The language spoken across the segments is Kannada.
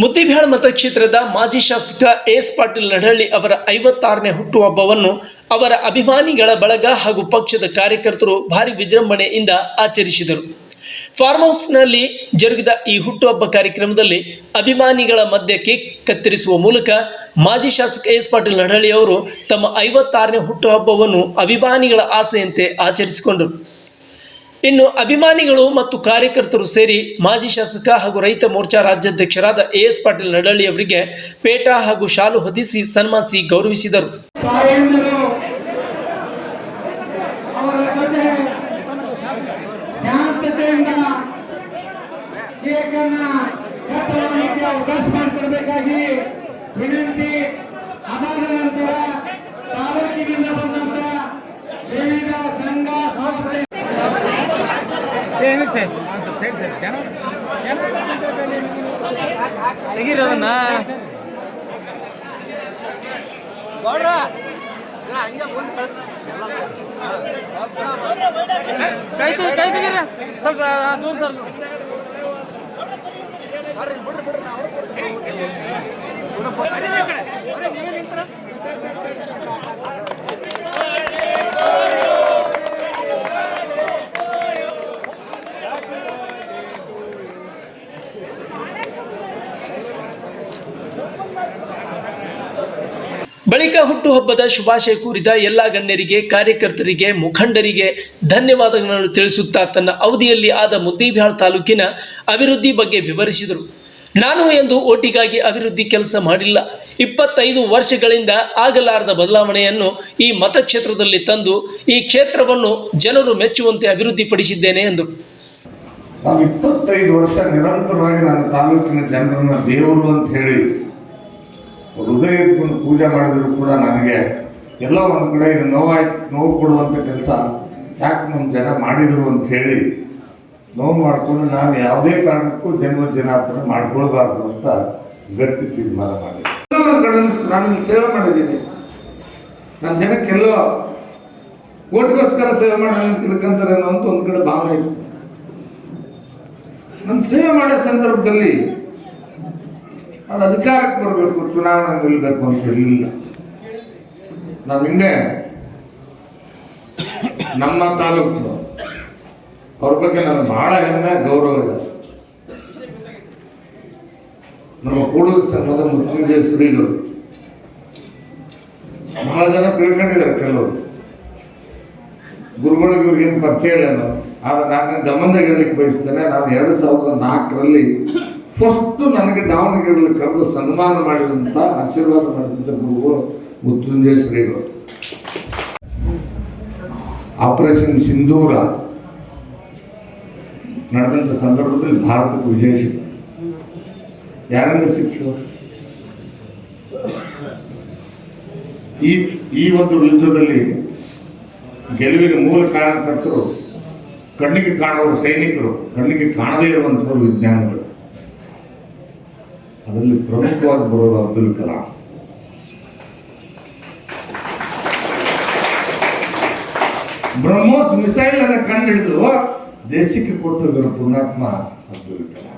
ಮುದ್ದಿಬ್ಯಾಳ್ ಮತಕ್ಷೇತ್ರದ ಮಾಜಿ ಶಾಸಕ ಎಸ್ ಪಾಟೀಲ್ ನಡಹಳ್ಳಿ ಅವರ ಐವತ್ತಾರನೇ ಹುಟ್ಟುಹಬ್ಬವನ್ನು ಅವರ ಅಭಿಮಾನಿಗಳ ಬಳಗ ಹಾಗೂ ಪಕ್ಷದ ಕಾರ್ಯಕರ್ತರು ಭಾರಿ ವಿಜೃಂಭಣೆಯಿಂದ ಆಚರಿಸಿದರು. ಫಾರ್ಮ್ ಹೌಸ್ನಲ್ಲಿ ಜರುಗಿದ ಈ ಹುಟ್ಟುಹಬ್ಬ ಕಾರ್ಯಕ್ರಮದಲ್ಲಿ ಅಭಿಮಾನಿಗಳ ಮಧ್ಯೆ ಕೇಕ್ ಕತ್ತರಿಸುವ ಮೂಲಕ ಮಾಜಿ ಶಾಸಕ ಎಸ್ ಪಾಟೀಲ್ ನಡಹಳ್ಳಿ ಅವರು ತಮ್ಮ ಐವತ್ತಾರನೇ ಹುಟ್ಟುಹಬ್ಬವನ್ನು ಅಭಿಮಾನಿಗಳ ಆಸೆಯಂತೆ ಆಚರಿಸಿಕೊಂಡರು. ಇನ್ನು ಅಭಿಮಾನಿಗಳು ಮತ್ತು ಕಾರ್ಯಕರ್ತರು ಸೇರಿ ಮಾಜಿ ಶಾಸಕ ಹಾಗೂ ರೈತ ಮೋರ್ಚಾ ರಾಜ್ಯಾಧ್ಯಕ್ಷರಾದ ಎ ಎಸ್ ಪಾಟೀಲ್ ನಡಳ್ಳಿ ಅವರಿಗೆ ಪೇಟ ಹಾಗೂ ಶಾಲು ಹೊದಿಸಿ ಸನ್ಮಾನಿಸಿ ಗೌರವಿಸಿದರು. ಏನಕ್ಕೆ ಸರ್ ಅಂತ ಸೈಡ್ ಸರ್ ಜನ ತೆಗೀರಿ ಅದನ್ನ ಗೌಡ್ರ ಹಂಗೆ ಬಂದು ಕಳಿಸ್ ಕೈ ತೆಗಿ ಕೈ ತೆಗೀರಿ. ಸ್ವಲ್ಪ ದೂರ ಸರ್. ನೀವೇ ನಿಂತರ. ಬಳಿಕ ಹುಟ್ಟುಹಬ್ಬದ ಶುಭಾಶಯ ಕೋರಿದ ಎಲ್ಲ ಗಣ್ಯರಿಗೆ, ಕಾರ್ಯಕರ್ತರಿಗೆ, ಮುಖಂಡರಿಗೆ ಧನ್ಯವಾದಗಳನ್ನು ತಿಳಿಸುತ್ತಾ ತನ್ನ ಅವಧಿಯಲ್ಲಿ ಆದ ಮುದ್ದೇಬಿಹಾಳ್ ತಾಲೂಕಿನ ಅಭಿವೃದ್ಧಿ ಬಗ್ಗೆ ವಿವರಿಸಿದರು. ನಾನು ಎಂದು ಓಟಿಗಾಗಿ ಅಭಿವೃದ್ಧಿ ಕೆಲಸ ಮಾಡಿಲ್ಲ. ಇಪ್ಪತ್ತೈದು ವರ್ಷಗಳಿಂದ ಆಗಲಾರದ ಬದಲಾವಣೆಯನ್ನು ಈ ಮತಕ್ಷೇತ್ರದಲ್ಲಿ ತಂದು ಈ ಕ್ಷೇತ್ರವನ್ನು ಜನರು ಮೆಚ್ಚುವಂತೆ ಅಭಿವೃದ್ಧಿಪಡಿಸಿದ್ದೇನೆ ಎಂದರು. ಇಪ್ಪತ್ತೈದು ವರ್ಷ ನಿರಂತರವಾಗಿ ನಾನು ತಾಲೂಕಿನ ಜನರನ್ನ ದೇವರು ಅಂತ ಹೇಳಿ ಹೃದಯ ಪೂಜೆ ಮಾಡಿದ್ರು ಕೂಡ ನನಗೆ ಎಲ್ಲ ಒಂದು ಕಡೆ ಇದು ನೋವಾಯ್ತು ನೋವು ಕೊಡುವಂಥ ಕೆಲಸ ಯಾಕೆ ನಮ್ಮ ಜನ ಮಾಡಿದರು ಅಂತ ಹೇಳಿ ನೋವು ಮಾಡಿಕೊಂಡು ನಾನು ಯಾವುದೇ ಕಾರಣಕ್ಕೂ ಜನ್ಮ ಜನಾರ್ದನ ಮಾಡ್ಕೊಳ್ಬಾರ್ದು ಅಂತ ಗಟ್ಟಿ ತೀರ್ಮಾನ ಮಾಡಿದೆ. ನಾನು ಸೇವೆ ಮಾಡಿದ್ದೀನಿ. ನನ್ನ ಜನಕ್ಕೆಲ್ಲೋ ಓಟ್ಗೋಸ್ಕರ ಸೇವೆ ಮಾಡಿ ತಿಳ್ಕೊಂತಾರೇನೋ ಅಂತ ಒಂದು ಕಡೆ ಭಾವನೆ ಇತ್ತು ನನ್ನ ಸೇವೆ ಮಾಡೋ ಸಂದರ್ಭದಲ್ಲಿ ಅದು ಅಧಿಕಾರಕ್ಕೆ ಬರಬೇಕು ಚುನಾವಣೆ ನಿಲ್ಬೇಕು ಅಂತ ಇರಲಿಲ್ಲ ನಾವು ಹಿಂದೆ ನಮ್ಮ ತಾಲೂಕು ಅವ್ರ ಬಗ್ಗೆ ನನಗೆ ಬಹಳ ಹೆಮ್ಮೆ, ಗೌರವ ಇದೆ. ನಮ್ಮ ಕೂಡಲ ಸಂಘದ ಮೃತ್ಯುಂಜಯ ಶ್ರೀಗಳು. ಬಹಳ ಜನ ತಿಳ್ಕೊಂಡಿದ್ದಾರೆ ಕೆಲವರು. ಗುರುಗಳಿಗೆ ಇವ್ರಿಗೇನು ಪರಿಚಯ ಇಲ್ಲ ನಾನು. ಆದ್ರೆ ನಾನು ಗಮನದಾಗ ಹೇಳಲಿಕ್ಕೆ ಬಯಸ್ತೇನೆ, ನಾನು ಎರಡು ಸಾವಿರದ ನಾಲ್ಕರಲ್ಲಿ ಫಸ್ಟ್ ನನಗೆ ದಾವಣಗೆರೆಯಲ್ಲಿ ಕರೆದು ಸನ್ಮಾನ ಮಾಡಿದಂಥ ಆಶೀರ್ವಾದ ಮಾಡಿದಂಥ ಗುರುಗಳು ಮೃತ್ಯುಂಜಯ ಶ್ರೀಗಳು. ಆಪರೇಷನ್ ಸಿಂಧೂರ ನಡೆದಂಥ ಸಂದರ್ಭದಲ್ಲಿ ಭಾರತಕ್ಕೆ ವಿಜಯ ಸಿಕ್ತು ಯಾರಿಂದ ಸಿಕ್ತು ಈ ಈ ಒಂದು ಯುದ್ಧದಲ್ಲಿ ಗೆಲುವಿನ ಮೂಲ ಕಾರಣಕರ್ತರು ಕಣ್ಣಿಗೆ ಕಾಣುವ ಸೈನಿಕರು, ಕಣ್ಣಿಗೆ ಕಾಣದೇ ಇರುವಂಥವ್ರು ವಿಜ್ಞಾನಿಗಳು. ಅದರಲ್ಲಿ ಪ್ರಮುಖವಾಗಿ ಬರೋದು ಅಬ್ದುಲ್ ಕಲಾಂ. ಬ್ರಹ್ಮೋಸ್ ಮಿಸೈಲ್ ಅನ್ನು ಕಂಡುಹಿಡಿದು ದೇಶಕ್ಕೆ ಕೊಟ್ಟಿದ್ರು ಪುಣ್ಯಾತ್ಮ ಅಬ್ದುಲ್ ಕಲಾಂ.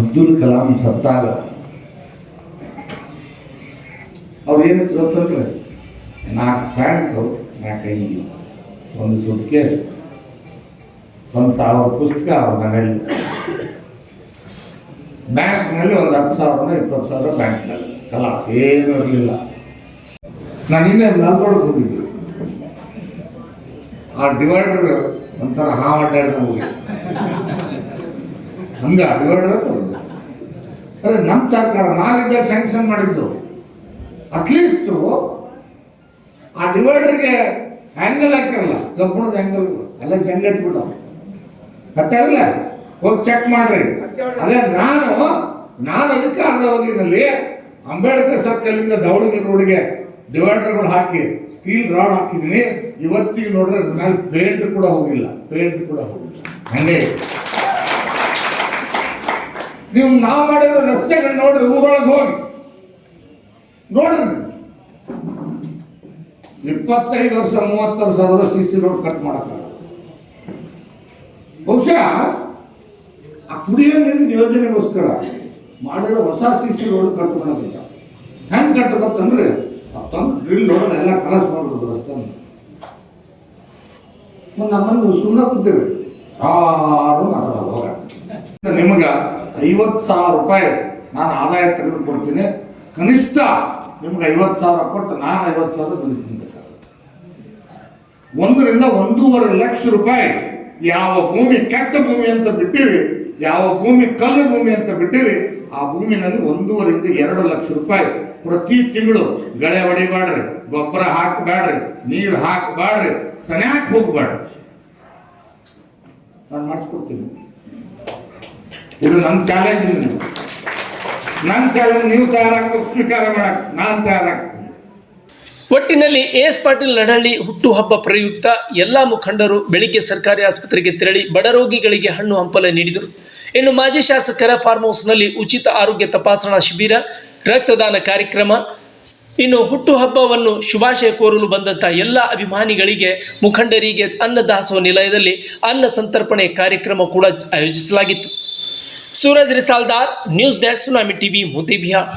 ಅಬ್ದುಲ್ ಕಲಾಂ ಸತ್ತಾಗ. ಅವ್ರು ಏನು ಗೊತ್ತಂದ್ರೆ ನಾಲ್ಕು ಪ್ಯಾಂಟು ನಾಲ್ಕು ಅಂಗಿ ಒಂದು ಸುಟ್ಕೇಸ್ ಒಂದು ಸಾವಿರ ಪುಸ್ತಕ ಅವ್ರ ಮನೆಯಲ್ಲಿ ಬ್ಯಾಂಕ್ನಲ್ಲಿ ಒಂದು ಹತ್ತು ಸಾವಿರ ಇಪ್ಪತ್ತು ಸಾವಿರ ಬ್ಯಾಂಕ್ನಲ್ಲಿ. ಕಲಾ ಏನೂ ಇರಲಿಲ್ಲ. ನಾನು ಇನ್ನೇ ನಲ್ಗೊಳಕ್ಕೆ ಹೋಗಿದ್ದೆ ಆ ಡಿವೈಡರ್ ಒಂಥರ ಹಾ ಅಡ್ಡಾಡ್ದಂಗೆ ಹೋಗಿ ಹಂಗ ಡಿವೈಡರ್ ಅದೇ ನಮ್ಮ ಸರ್ಕಾರ ನಾವಿದ್ದಾಗ ಸ್ಯಾಂಕ್ಷನ್ ಮಾಡಿದ್ದು. ಅಟ್ಲೀಸ್ಟು ಆ ಡಿವೈಡರ್ಗೆ ಆ್ಯಂಗಲ್ ಹಾಕಿರಲ್ಲ ಕಬ್ಬಣದ ಆ್ಯಂಗಲ್ ಎಲ್ಲ ಜಂಗ ಎತ್ಬಿಟ್ಟು ಗೊತ್ತಾಗಲ್ಲ ಹೋಗಿ ಚೆಕ್ ಮಾಡ್ರಿ. ಅದೇ ನಾನು ನಾನು ಅದಕ್ಕೆ ಅರ್ಧ ಹೋಗಿನಲ್ಲಿ ಅಂಬೇಡ್ಕರ್ ಸರ್ಕಲಿಂದ ದೌಡಿಗೆ ರೋಡ್ಗೆ ಡಿವೈಡರ್ಗಳು ಹಾಕಿ ಸ್ಟೀಲ್ ರಾಡ್ ಹಾಕಿದ್ದೀನಿ. ಇವತ್ತಿಗೆ ನೋಡ್ರೆ ನಾನು ಮೇಲೆ ಪೇಂಟ್ ಕೂಡ ಹೋಗಿಲ್ಲ ಪೇಂಟ್ ಕೂಡ ಹೋಗಿಲ್ಲ. ಹಂಗೆ. ನೀವು ನಾವು ಮಾಡಿರೋ ರಸ್ತೆಗಳು ನೋಡ್ರಿ ಊರೊಳಗೆ ಹೋಗಿ. ನೋಡ್ರಿ. ಇಪ್ಪತ್ತೈದು ವರ್ಷ ಮೂವತ್ತು ವರ್ಷ ಆದರೂ ಸಿ ಸಿ ರೋಡ್ ಕಟ್ ಮಾಡಕ್ಕಾಗಲ್ಲ. ಬಹುಶಃ ಆ ಕುಡಿಯೋ ನೀರಿನ ಯೋಜನೆಗೋಸ್ಕರ ಮಾಡಿರೋ ಹೊಸ ಸಿ ಸಿ ರೋಡ್ ಕಟ್ಕೊಳೋದಿಲ್ಲ. ಹೆಂಗ್ ಕಟ್ಟಬೇಕಂದ್ರೆ ತಂದು ಡ್ರಿಲ್ ರೋಡ್ ಎಲ್ಲ ಕಲಸ್ ಮಾಡ್ಬೋದು ರಸ್ತೆ ನಮ್ಮನ್ನು ಸುಮ್ಮನೆ ಕೂತೇವೆ ಯಾರು ಮಾತಾಡೋದು, ಹೋಗ. ನಿಮಗೆ ಐವತ್ತು ಸಾವಿರ ರೂಪಾಯಿ ನಾನು ಆದಾಯ ತೆಗೆದು ಕೊಡ್ತೀನಿ ಕನಿಷ್ಠ ನಿಮ್ಗೆ ಐವತ್ತು ಸಾವಿರ ಕೊಟ್ಟು ನಾನು ಐವತ್ತು ಸಾವಿರ ದುಡಿತೀನಿ ಒಂದರಿಂದ ಒಂದೂವರೆ ಲಕ್ಷ ರೂಪಾಯಿ ಯಾವ ಭೂಮಿ ಕೆಟ್ಟ ಭೂಮಿ ಅಂತ ಬಿಟ್ಟಿರಿ, ಯಾವ ಭೂಮಿ ಕಲ್ಲು ಭೂಮಿ ಅಂತ ಬಿಟ್ಟಿರಿ, ಆ ಭೂಮಿನಲ್ಲಿ ಒಂದೂವರೆಯಿಂದ ಎರಡು ಲಕ್ಷ ರೂಪಾಯಿ. ಪ್ರತಿ ತಿಂಗಳು ಗಳೆ ಹೊಡಿಬೇಡ್ರಿ, ಗೊಬ್ಬರ ಹಾಕಬೇಡ್ರಿ, ನೀರು ಹಾಕಬೇಡ್ರಿ, ಸನ್ಯಾಕ್ ಹೋಗ್ಬೇಡ್ರಿ. ನಾನು ಮಾಡಿಸ್ಕೊಡ್ತೀನಿ. ಇದು ನನ್ನ ಚಾಲೆಂಜ್ ನಮ್ಮ ಚಾಲೆಂಜ್ ನೀವು ತಯಾರಾಗ್ಬೇಕು, ಸ್ವೀಕಾರ ಮಾಡಕ್, ನಾನು ತಯಾರಾಗ್ತೀನಿ. ಒಟ್ಟಿನಲ್ಲಿ ಎಸ್ ಪಾಟೀಲ್ ನಡಹಳ್ಳಿ ಹುಟ್ಟುಹಬ್ಬ ಪ್ರಯುಕ್ತ ಎಲ್ಲ ಮುಖಂಡರು ಬೆಳಿಗ್ಗೆ ಸರ್ಕಾರಿ ಆಸ್ಪತ್ರೆಗೆ ತೆರಳಿ ಬಡ ರೋಗಿಗಳಿಗೆ ಹಣ್ಣು ಹಂಪಲ ನೀಡಿದರು. ಇನ್ನು ಮಾಜಿ ಶಾಸಕರ ಫಾರ್ಮ್ ಹೌಸ್ನಲ್ಲಿ ಉಚಿತ ಆರೋಗ್ಯ ತಪಾಸಣಾ ಶಿಬಿರ, ರಕ್ತದಾನ ಕಾರ್ಯಕ್ರಮ, ಇನ್ನು ಹುಟ್ಟುಹಬ್ಬವನ್ನು ಶುಭಾಶಯ ಕೋರಲು ಬಂದಂಥ ಎಲ್ಲ ಅಭಿಮಾನಿಗಳಿಗೆ, ಮುಖಂಡರಿಗೆ ಅನ್ನದಾಸೋಹ ನಿಲಯದಲ್ಲಿ ಅನ್ನ ಸಂತರ್ಪಣೆ ಕಾರ್ಯಕ್ರಮ ಕೂಡ ಆಯೋಜಿಸಲಾಗಿತ್ತು. Suraj Risaldar, news desk, tsunami TV Muddebihal